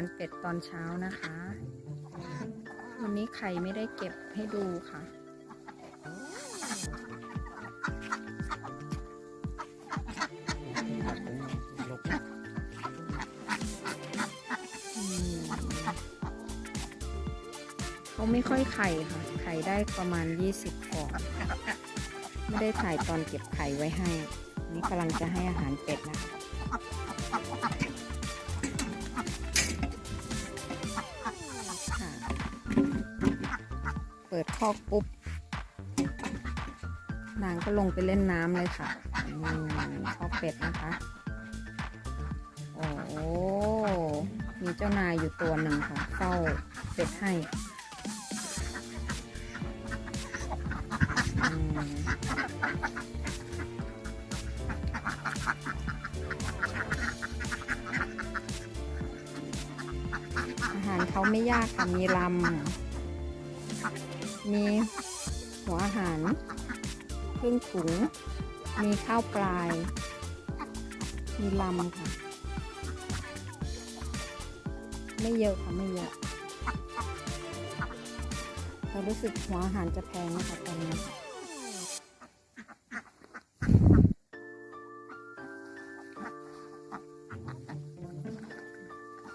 ารเป็ดตอนเช้านะคะ วันนี้ไข่ไม่ได้เก็บให้ดูค่ะเขาไม่ค่อยไข่ค่ะ ไข่ได้ประมาณ 20ฟอง ไม่ได้ถ่ายตอนเก็บไข่ไว้ให้ นี่กำลังจะให้อาหารเป็ดนะคะ ดคอกปุ๊บนางก็ลงไปเล่นน้ำเลยค่ะอืมคอเป็ดนะคะ โอ้มีเจ้านายอยู่ตัวหนึ่งค่ะเฝ้าเป็ดให้อาหารเขาไม่ยากค่ะมีลำ มีหัวอาหารครึ่งถุง มีข้าวปลาย มีลำค่ะ ไม่เยอะค่ะไม่เยอะ เรารู้สึกหัวอาหารจะแพงนะคะตอนนี้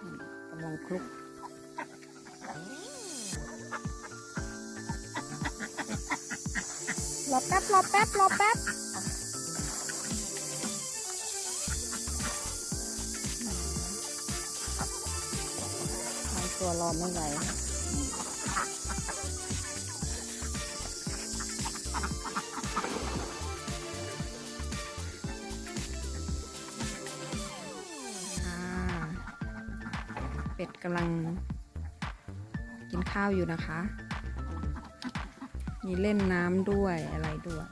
อืมกำลังคลุก อแป๊บรอแป๊บรอแป๊บบางตัวรอไม่ไหวค่ะเป็ดกำลังกินข้าวอยู่นะคะ มีเล่นน้ำด้วยอะไรด้วย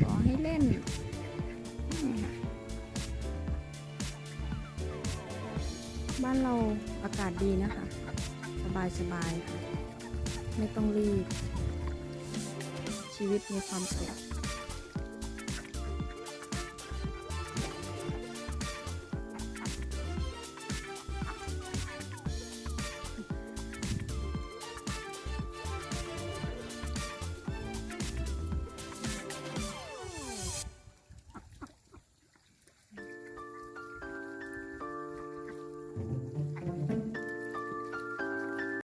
ขอให้เล่น บ้านเราอากาศดีนะคะ สบายสบายค่ะ ไม่ต้องรีบ ชีวิตมีความสุข